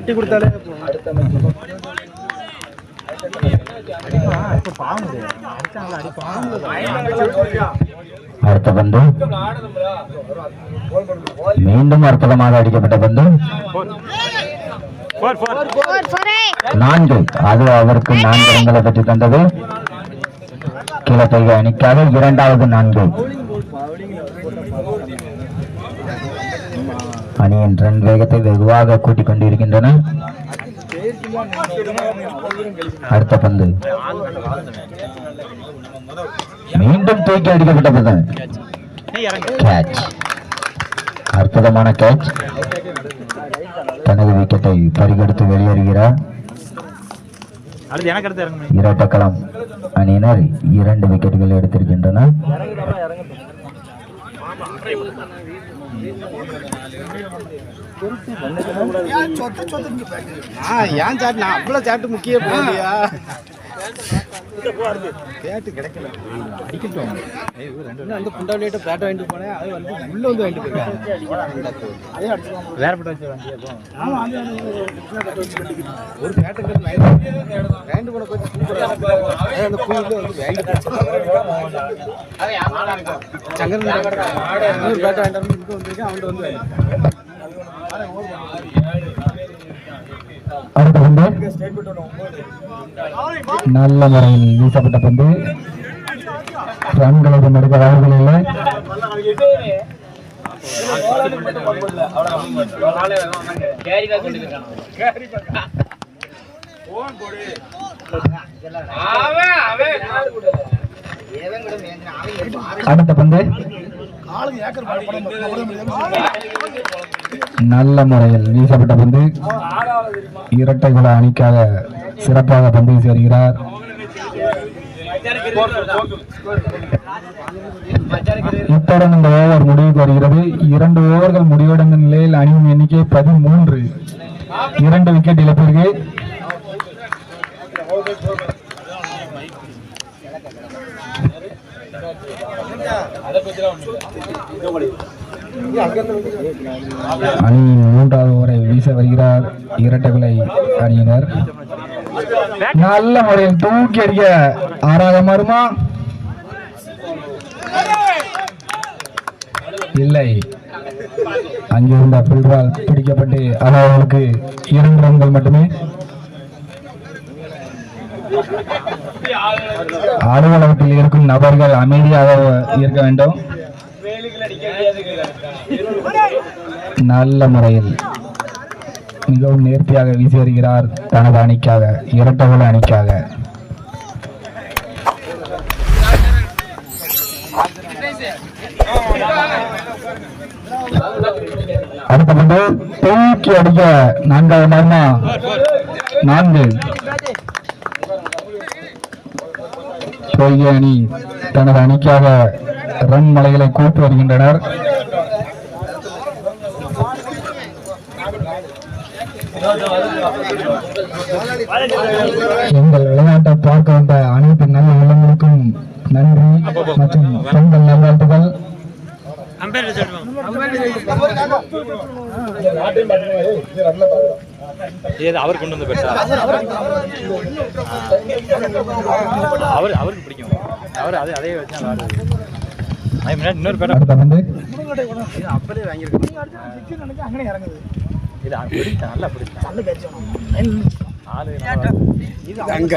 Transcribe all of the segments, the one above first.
கட்டி கொடுத்தாலே அடுத்த பந்து. மீண்டும் அற்புதமாக அடிக்கப்பட்ட பந்து. நான்கு. அது அவருக்கு நான்கு ரன்களை பெற்று தந்தது. கிழக்கை அணிக்காக இரண்டாவது நான்கு. அணியின் ரன் வேகத்தை வெகுவாக கூட்டிக் கொண்டிருக்கின்றன. அடுத்த பந்து. மீண்டும் தூக்கி அடிக்கப்பட்ட பந்து. கேட்ச் அற்புதமான கேட்ச் தனது விக்கெட்டை பறிகெடுத்து வெளியேறுகிறார். அடுத்து இரட்டக்களம் அணியினர் இரண்டு விக்கெட்டுகள் எடுத்திருக்கின்றனர். ஏன் சாட்டு நான் அவ்வளவு சாட்டு முக்கிய போகலையா? பேட்டு கிடைக்கல. அடிக்கட்டும் அந்த குண்டாவிலேட்டு பேட்டை வாங்கிட்டு போனேன். அது வந்து உள்ள வந்து வாங்கிட்டு போயிருக்காங்க. வேற பட்ட வச்சு ஒரு பேட்டுங்கிறது வாங்கிட்டு போன கொஞ்சம் சூப்பராக அந்த குயில வந்து வாங்கிட்டு சங்கரன் இன்னொரு பேட்டை வாங்கிட்டு வந்து இங்கே வந்திருக்கேன் அவன்கிட்ட வந்து அடுத்த பந்து. நல்ல முறையில் வீசப்பட்ட பந்து. ரன்களை எடுக்க வாய்ப்புகள் இல்லை. அவன் அவன். அடுத்த பந்து. நல்ல முறையில் வீசப்பட்ட பந்து. இரட்டை குல அணிக்காக சிறப்பாக பந்து வீசி வருகிறார் இத்துடன் இந்த ஓவர் முடிவுக்கு வருகிறது. இரண்டு ஓவர்கள் முடிவடைந்த நிலையில் அணியின் எண்ணிக்கை பதிமூன்று. இரண்டு விக்கெட் இழப்பிற்கு அணியின் மூன்றாவது ஓரை வீச வருகிறார் இரட்டைகளை அணியினர். நல்ல முறையில் தூக்கி அடிக்க ஆறாக மாறுமா இல்லை. அங்கிருந்த புல்வால் பிடிக்கப்பட்டு அவர்களுக்கு இரண்டு ரன்கள் மட்டுமே. அலுவலகத்தில் இருக்கும் நபர்கள் அமைதியாக இருக்க வேண்டும். நல்ல முறையில் மிகவும் நேர்த்தியாக வீசி வருகிறார் தனது அணிக்காக இரட்டகுல அணிக்காக. அடுத்த பந்து தூக்கி அடிக்க நான்காவது மர்மா நான்கு. பொய்கை அணி தனது அணிக்காக ரன் மலைகளை கூட்டு வருகின்றனர். எங்கள் விளையாட்டை பார்க்க வந்த அனைத்து நல்ல உள்ளங்களுக்கும் நன்றி மற்றும் பொங்கல் நல்வாழ்த்துக்கள் ஏது அவர் கொண்டு வந்து பெற்றா அவர் அவருக்கு பிடிக்கும். அவர் அதே அதே வச்சு நல்லா முன்னாடி இன்னொரு இது அப்படியே வாங்கியிருக்கேன் இது அவன் பிடிச்சான் நல்லா பிடிச்சான் ஆளு இது அங்க.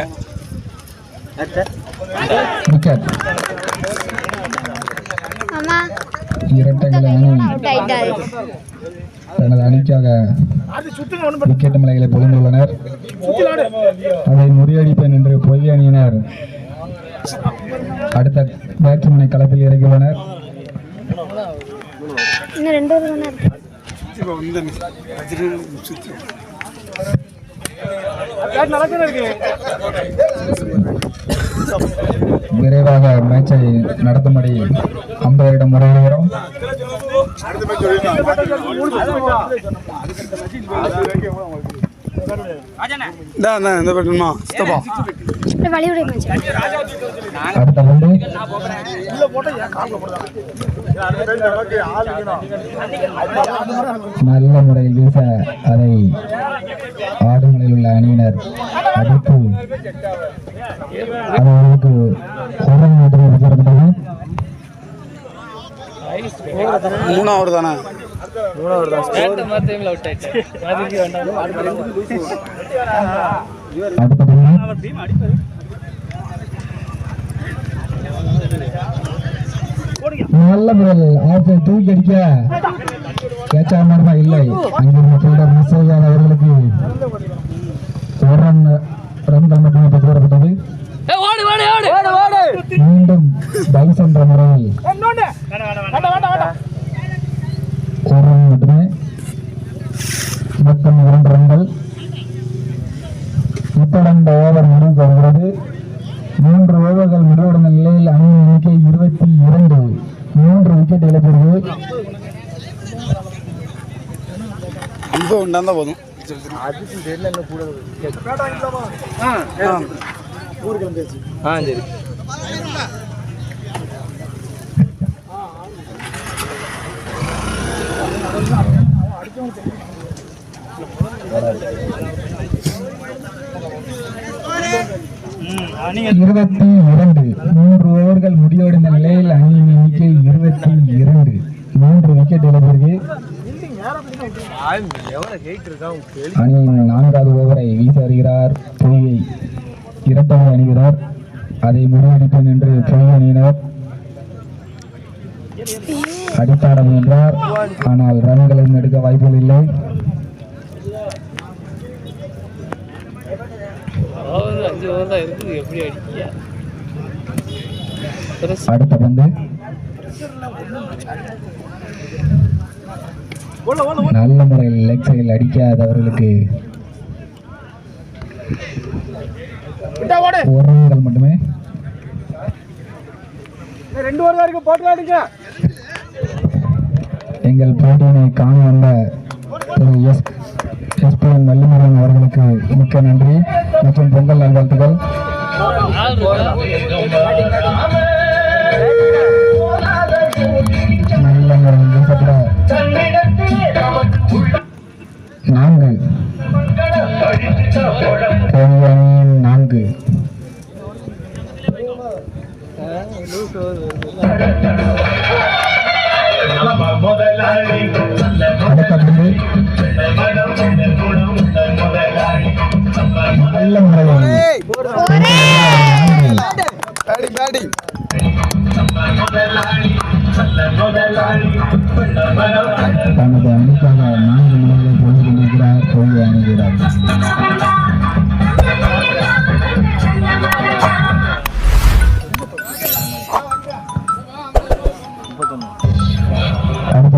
இரட்டைகள் தனது அணிக்காக விக்கெட் மலைகளை பொழிந்துள்ளனர் அதை முறியடிப்பேன் என்று பொய் அணியினர். அடுத்த பேட்ஸ்மேனை களத்தில் இறக்கியுள்ளனர் இன்னும் விரைவாக மேட்சை நடத்தும்படி அம்பையரிடம் முறையிடுகிறோம் அடுத்த பந்து. நல்ல முறையில் வீச அதை ஆடுகளில் உள்ள அணியினர் அடித்து மூணாவது தானே நல்ல முறையில் ஆற்றை தூக்கி அடிக்க. கேட்சா இல்லை. அங்கிருந்து ஃபீல்டர் மிஸ் செய்யாத அவர்களுக்கு ஒரு ரன் ரன்கள் மட்டுமே பெற்று வரப்பட்டது மீண்டும் பைஸ் என்ற முறையில் ஒரு ரன் மட்டுமே மொத்தம் இரண்டு ரன்கள் இத்துடன் இந்த ஓவர் முடிவுக்கு வருகிறது மூன்று ஓவர்கள் முடிவடைந்த நிலையில் அணியின் எண்ணிக்கை இருபத்தி இரண்டு மூன்று விக்கெட் இழப்பிற்கு இருந்தால் போதும். ஆ சரி. இருபத்தி இரண்டு மூன்று ஓவர்கள் முடிவடைந்த நிலையில் அணியின் எண்ணிக்கை இருபத்தி இரண்டு. மூன்று விக்கெட் இழப்பிற்கு அணியின் நான்காவது ஓவரை வீச வருகிறார் பொய்யை இரட்டை அணிகிறார். அதை முறியடிப்பேன் என்று பொய் அணியினர். அடித்தாட முயன்றார். ஆனால் ரன்களும் எடுக்க வாய்ப்புகள் இல்லை. அடுத்த பந்து நல்ல முறையில் லெக் சைடில் அடிக்காதவர்களுக்கு ஒரு ரன்கள் மட்டுமே. ரெண்டு தான் இருக்கு போட்டு அடிக்க எங்கள் போட்டியினை காண வந்த திரு எஸ் எஸ்பிஎன் வள்ளிமுருகன் அவர்களுக்கு மிக்க நன்றி. மற்றும் பொங்கல் நல்வாழ்த்துக்கள். வீசப்பட நான்கு கோவை அணியின் நான்கு அடுத்த பந்து நல்ல முறையில் பேட்டிங் பேட்டிங் தனது அணிக்காக நான்கு முறைகளை பொழுது கொண்டிருக்கிறார் தோல்வி அணிகிறார் அடுத்த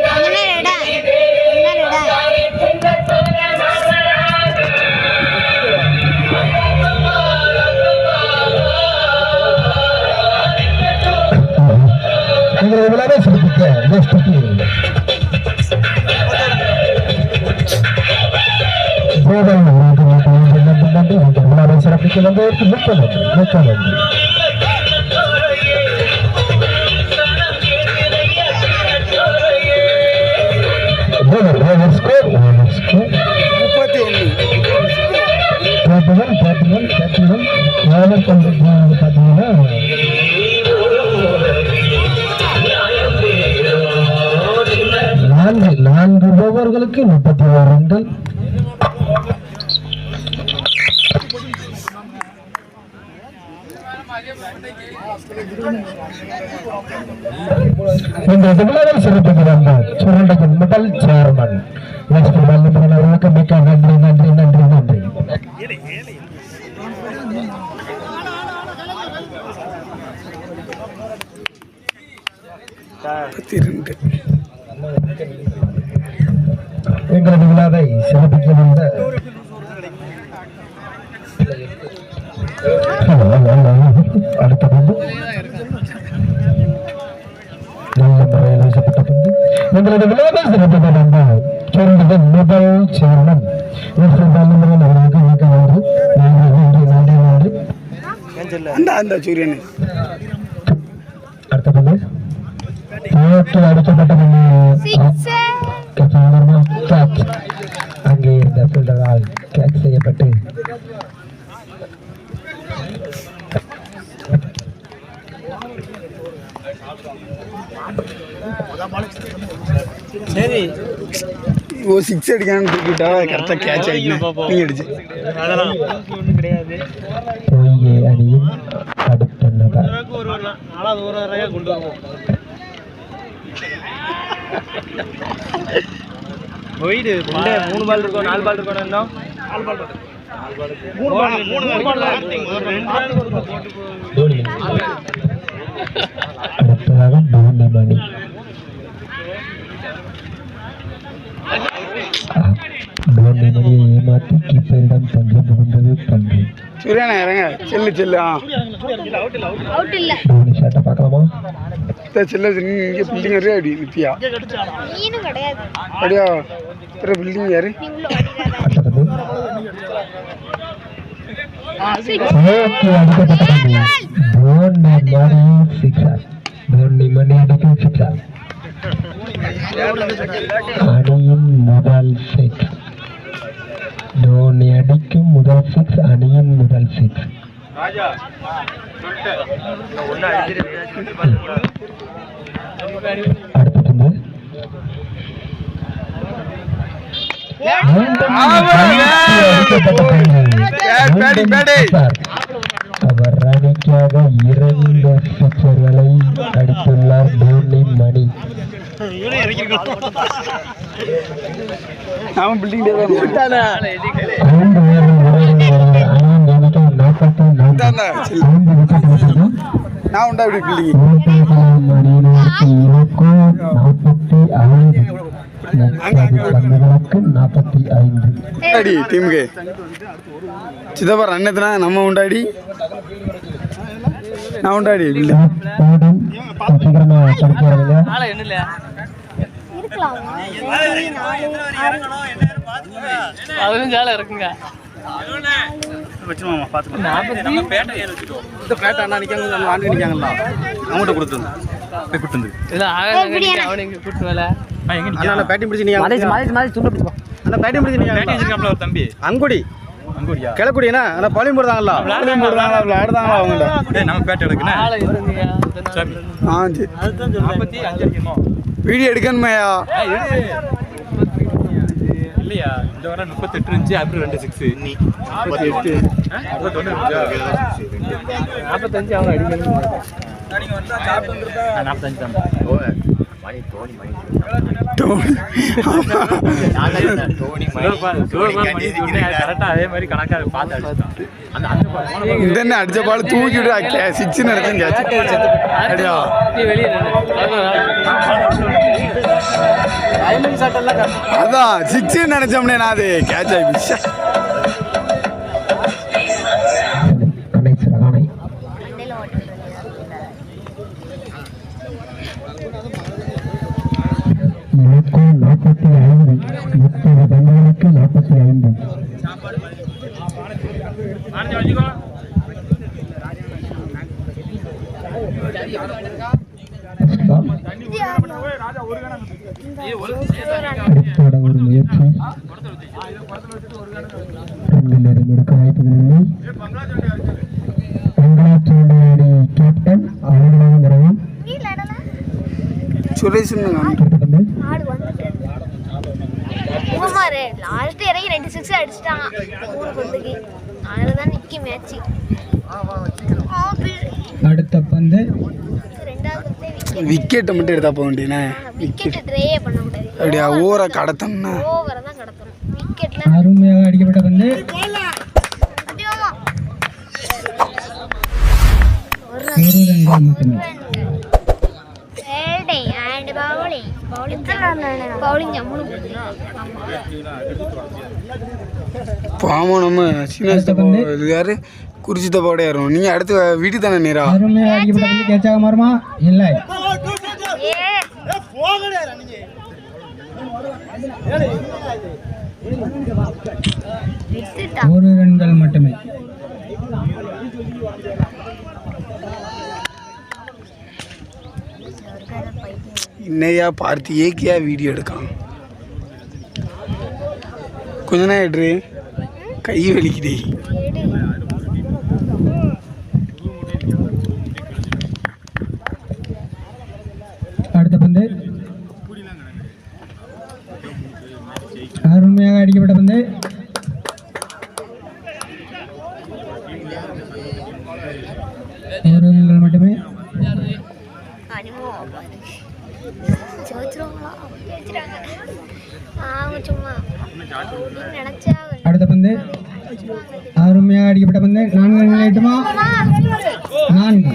de los pequeños. Godan Nagranka Matayan Bandang Bandang untuk melawan serap di kolam gol bukan lagi, bukan lagi. Benar, benar skor, benar skor. Berapa jam, berapa jam, berapa jam? Berapa jam, berapa jam? ஓவர்களுக்கு முப்பத்தி ஓரு ரன்கள் இந்த விழாவில் சிறப்பித்து வந்த சுரண்டத்தின் முதல் chairman S B வல்லிமுருகன் அவர்களுக்கு மிக்க நன்றி நன்றி நன்றி நன்றி முப்பத்தி ரெண்டு எங்களது விழாவை சிறப்பிக்க வந்த அடுத்த பந்து. நல்ல முறையில் வீசப்பட்ட பந்து. எங்களது விழாவை சிறப்பிக்க வந்த சொன்னதன் முதல் சேர்மன் அவர்களுக்கு மிக நன்றி நன்றி நன்றி. நன்றி நன்றி அந்த அந்த சூரியன். அடுத்த பந்து. போட்டு அடிக்கப்பட்ட பந்து கேட்ச் அங்கே இருந்த ஃபீல்டரால் கேட்ச் செய்யப்பட்டு சரி ஓ சிக்ஸ் அடிக்கான்னு தூக்கிட்டா கரெக்டாக கேட்ச் ஆகிக்கணும் நீ அடிச்சு. அதெல்லாம் ஒன்றும் கிடையாது. பொய்கை அணியின் அடுத்த நாலாவது ஒரு கொண்டு வருவோம். ஒயிடு மூணு பால் இருக்கும் நாலு பால் இருக்கும் இன்னும் நாலு பால் மூணு பால் மூணு பால் ரெண்டு பால் போட்டு தோனி அடுத்ததாக தோனி மணி தோனி மணியை ஏமாற்றி கீப்பரிடம் தஞ்சம் புகுந்தது பந்து சூரியனா இறங்க செல்லு செல்லு தோனி ஷாட்டை பார்க்கலாமா செல்ல இங்கே பில்டிங் வரையா அப்படி அப்படியா பில்டிங் யாரு? தோனி மணி அடிக்கும் அணியின் முதல் சிக்ஸ் தோனி அடிக்கும் முதல் சிக்ஸ் அணியின் முதல் சிக்ஸ் அடுத்தது. அவர் அணிக்காக இரண்டு சிக்ஸர்களை அடித்துள்ளார் தோனி மணி. அவன் பில்டிங் நான் உண்டா இப்படி பில்டிங் நாற்பத்தி டீமுக்கு. சிதம்பரம் அண்ணத்துனா நம்ம உண்டாடி? நான் உண்டாடி? சீக்கிரமா இருக்கலாம். ஜாலியாக இருக்குங்க. இந்த பேட்டை அண்ணா நிற்காங்க நம்ம ஆண்டு நிற்காங்களா அவங்கள்ட்ட கொடுத்துருந்தேன் போய் கொடுத்துருந்து இல்லை ஏய், இப்படியா? அவனுக்கு கூட்டு வேலை அண்ணா பேட்டி பிடிச்சி மாலேஜ் துண்டு பிடிச்சி அண்ணா பேட்டி பிடிச்சி நீங்கள் ஒரு தம்பி. அங்குடி. அங்கூடியா? கிளக்குடினா அண்ணா பழியும் போடுறாங்களா? பழியும் போடுறாங்களா? விளையாடுதாங்களா அவங்கள்ட்ட? நம்ம பேட்டை ஆ சரி. நாற்பத்தி அஞ்சு. அடிக்கணுமோ வீடியோ எடுக்கணுமையா? இல்லையா? இந்த வாரம் முப்பத்தெட்டு இருந்துச்சு அப்புறம் ரெண்டு சிக்ஸ் நீ முப்பத்தி எட்டு முப்பத்தொன்று நாற்பத்தஞ்சு அவங்க அடிக்கணும். நாற்பத்தஞ்சு தான். அதே மாதிரி கணக்காக பார்த்து இந்த என்ன அடிச்ச பால் தூக்கி விடு சிச்சுன்னு நினைச்சேன் அடியா அதான் நினைச்சோம்னே நான் அது. கேட்ச் ஆயிடுச்சு முப்பது பந்துகளுக்கு நாற்பத்தி ஐந்து ஒரு முயற்சி எதுவும் எடுக்க வாய்ப்புகள் அணி கேப்டன் அவர்களாக சுரேஷ் அடுத்தது ஆடு வந்துட்டு குமார் லாஸ்ட் இறங்கி ரெண்டு சிக்ஸ் அடிச்சிட்டான் மூணு பந்துக்கு அதில் தான் நிற்கி மேட்ச்சு. அடுத்த பந்து. விக்கெட்டை மட்டும் எடுத்தா போக வேண்டியனே விக்கெட். ட்ரேயே அப்படியா கடத்தணும்னா? ஓவரை தான் கடத்தணும். விக்கெட்ல அருமையாக அடிக்கப்பட்ட பந்து. ஒரு மட்டுமே ஃபீல்டிங் அண்ட் பவுலிங் பவுலிங் எத்தனை ரன் பவுலிங் மூணு பாவம் நம்ம சீனியர்ஸ் யாரு குறிச்சி தப்பாவோட ஏறும் நீங்க அடுத்து வீட்டுக்கு தானே நேரா? கேட்சாக மாறுமா? இல்லை. ஒரு ரன்கள் மட்டுமே. என்னையா பார்த்து ஏக்கியா வீடியோ எடுக்கான் கொஞ்ச நேரம் எடுரு கை வலிக்குதே எடு அடுத்த பந்து அருமையாக அடிக்கப்பட்ட பந்து ஒரு ரன்கள் மட்டுமே அனிமோ ஜோதிச்சிருவாங்களா ஜோதிச்சிருவாங்க அவங்க சும்மா நினைச்சா அடுத்த பந்து. அருமையாக அடிக்கப்பட்ட பந்து. நான்கு ரன்கள் எட்டுமா நான்கு.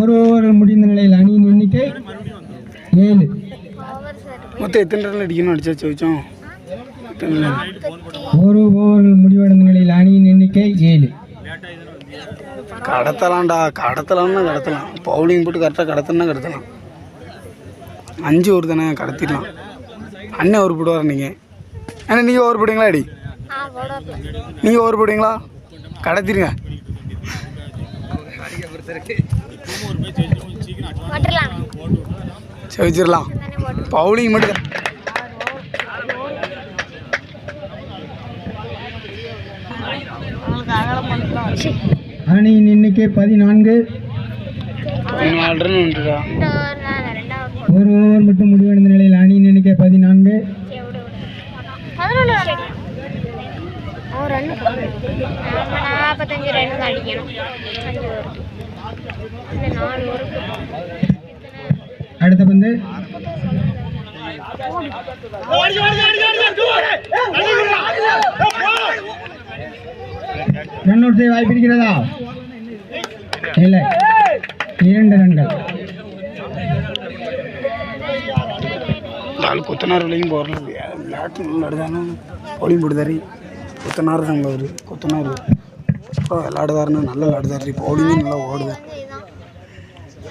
ஒரு ஓவர் முடிந்த நிலையில் அணியின் எண்ணிக்கை ஏழு. மொத்தம் எத்தனை ரன் அடிக்கணும் அடிச்சாச்சு வச்சோம்? ஒரு ஓவர் முடிவடைந்த நிலையில் அணியின் எண்ணிக்கை ஏழு. கடத்தலாம்டா கடத்தலாம்னா கடத்தலாம். பவுலிங் போட்டு கரெக்டாக கடத்தணும்னா கடத்தலாம். அஞ்சு ஒரு தானே கடத்திடலாம். அண்ணன் ஒரு போடுவார் நீங்கள் அண்ணா நீங்கள் ஓவர் போடுவீங்களா அடி நீங்கள் ஓவர் போடுவீங்களா? கடத்திடுங்க. மாட்டலாம் சரி வச்சிடலாம் தானே போட்டு. பவுலிங் மட்டும் அவங்களுக்கு அகலம் அணியின் எண்ணிக்கை பதினான்கு ஒரு ஓவர் மட்டும் முடிவடைந்த நிலையில் அணியின் எண்ணிக்கை பதினான்கு பதினொன்று அவன் ரன்னு நாற்பத்தஞ்சு ரன் தான் அடிக்கணும் அஞ்சு ஓவர் இல்லை நாலு ஓவருக்கு அடுத்த பந்து ரன் அவுட் செய்ய வாய்ப்பு இருக்கிறதா இல்லை. இரண்டு ரன்கள். நாலு கொத்தனார் விலையும் போடுறது விளையாட்டு ஆடுதானே பவுலிங் போடுதாரு கொத்தனார் தாங்க அவர். கொத்தனார். இப்போ விளையாடுதாருன்னு நல்லா விளையாடுதாரு. பவுலிங்கும் நல்லா ஓடுது. இதுதான்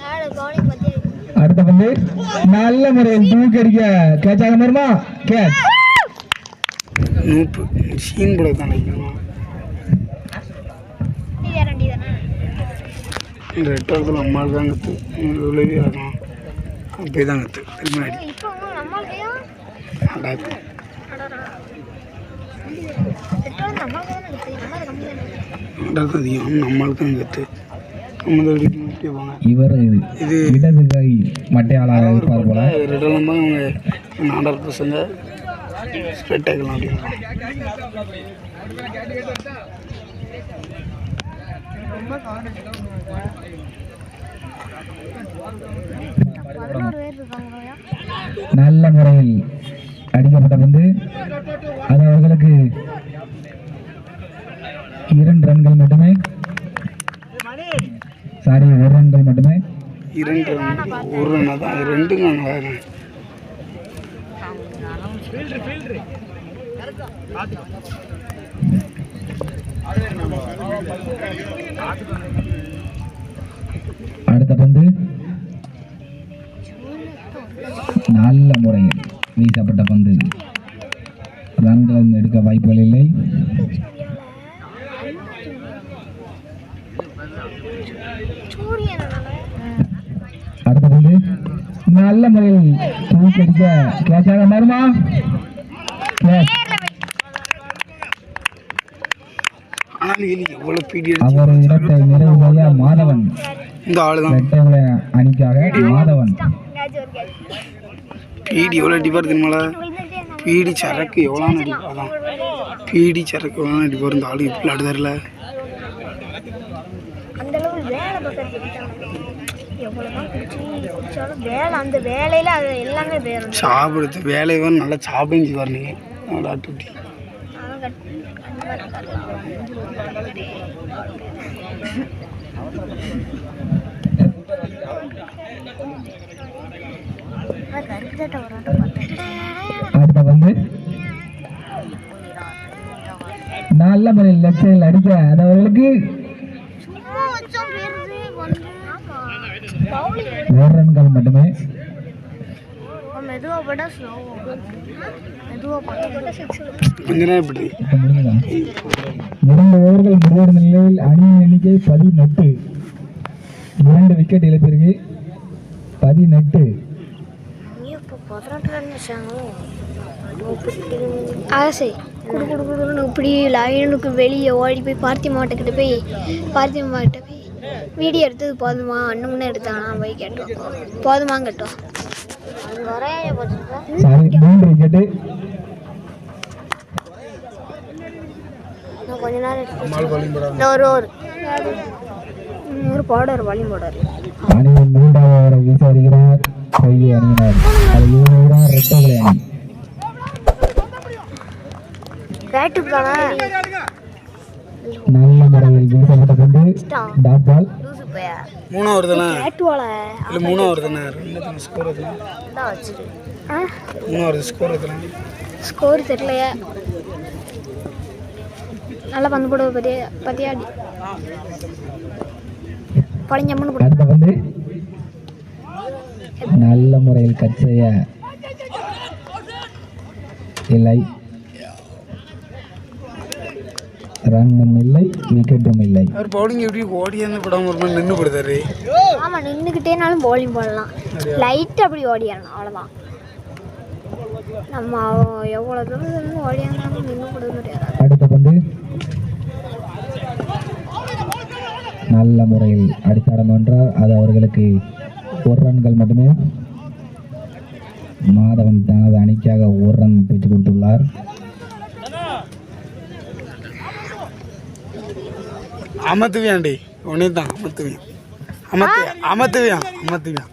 யாரு பவுலிங் பற்றி அடுத்த பந்து. நல்ல முறையில் தூக்கி அடிக்க. கேட்சாக வருமா? கேட்ச். நூப்பு. சீன் போட தான் அடிக்கணும் நீ கேரண்டி தானே இந்த ரெட்டாளத்தில் அம்மாள் தான் கற்று விளைவி ஆகணும் அப்படியே தான் கற்று அடாக்கு அதிகம் நம்மளுக்கு தான் கற்று இவர் இது இடது கை மட்டையாளாக இருப்பார் போல. ரெட்டாளம் தான் அவங்க நாடார் பசங்க. ஸ்ப்ரெட் ஆகலாம் இருக்காங்கயா நல்ல முறையில் அடிக்கப்பட்ட பந்து அது அவர்களுக்கு இரண்டு ரன்கள் மட்டுமே. சாரி ஒரு ரன்கள் மட்டுமே. இரண்டு ரன் ஒரு ரன் தான் ரெண்டுங்க வேறு அடுத்த பந்து. நல்ல முறையில் வீசப்பட்ட பந்து. ரன்கள் எடுக்க வாய்ப்புகள் இல்லை. அடுத்த பந்து. நல்ல முறையில் தூக்கடிக்க கேட்சாக மாறுமா கேட்ச் ஆனால் இது எவ்வளோ பீடி அவர் இடத்தை மாதவன் இந்த ஆள் தான் ரெட்டைகுல அணிக்காக மாதவன் பீடி எவ்வளோ அடிப்பார் தெரியுமால பீடி சரக்கு எவ்வளோ அடிப்பா அதான் பீடி சரக்கு எவ்வளோ அடிப்பார் இந்த ஆள் இப்படி ஆடுதார்ல அந்த அளவு வேலை பார்க்கறது எவ்வளோதான் குடிச்சு குடிச்சாலும் வேலை அந்த வேலையில் அது எல்லாமே வேறும் சாப்பிடுறது வேலையை வேறு நல்லா சாப்பிடும் செய்வார் நீங்கள் டாக்டர் அவங்க கட் அந்த மாதிரி கட்டலாம். அதான் கருப்பு சட்டை வரான்னு பார்த்தேன் அடுத்த வந்து. நல்ல முறையில் லட்சங்கள் அடிக்க அதவர்களுக்கு ஒரு ரன்கள் மட்டுமே. இரண்டு ஓவர்கள் முடிவடைந்த நிலையில் அணியின் எண்ணிக்கை பதினெட்டு. இரண்டு விக்கெட் இழப்பிற்கு பதினெட்டு. பதினெட்டு வச்சாங்களோ ஆசை குடு குடு குடுன்னு இப்படி லைனுக்கு வெளியே ஓடி போய் பார்த்தி மாட்டுக்கிட்ட போய் பார்த்தி மாட்ட போய் வீடியோ எடுத்தது போதுமா? அண்ணன் எடுத்தானா? போய் கேட்டோம். போதுமா கேட்டோம். கொஞ்ச நேரம் ஒரு ஒரு ஒரு பாடர் வழி பாடர் அணியின் மூன்றாவது ஓவரை வீச வருகிறார் கையை அணியினர் அது அணி பேட்டுக்கு தானே நல்ல முறையில் வீசப்பட்ட கொண்டு டாட் பால் மூணா வருதுண்ணா பேட்டுவால இல்லை மூணா வருதுண்ணா ரெண்டு ஸ்கோர் வருதுண்ணா மூணா வருது ஸ்கோர் வருதுண்ணா ஸ்கோர் தெரியலையே நல்லா பந்து போடுவ பத்தியா பத்தியா அடி பழஞ்சம்மனு போடு அடுத்த வந்து நல்ல முறையில் கட் செய்ய இல்லை. ரன்னும் இல்லை விக்கெட்டும் இல்லை. அவர் பவுலிங் எப்படி ஓடியாந்து போடாமல் ஒரு மாதிரி நின்று போடுதாரு ஆமாம் நின்றுக்கிட்டேனாலும் பவுலிங் போடலாம். லைட் அப்படி ஓடிடணும் அவ்வளோதான் நம்ம எவ்வளோ தூரம் ஓடியாந்தாலும் நின்று கொடுக்க முடியாது அடுத்த பந்து. நல்ல முறையில் அடித்தாடம் என்றால் அது அவர்களுக்கு ஒரு ரன்கள் மட்டுமே. மாதவன் தனது அணிக்காக ஒரு ரன் பெற்றுக் கொடுத்துள்ளார். அமர்த்துவியாண்டி உனே தான் அமத்துவியான். அமத்து அமத்துவியான்.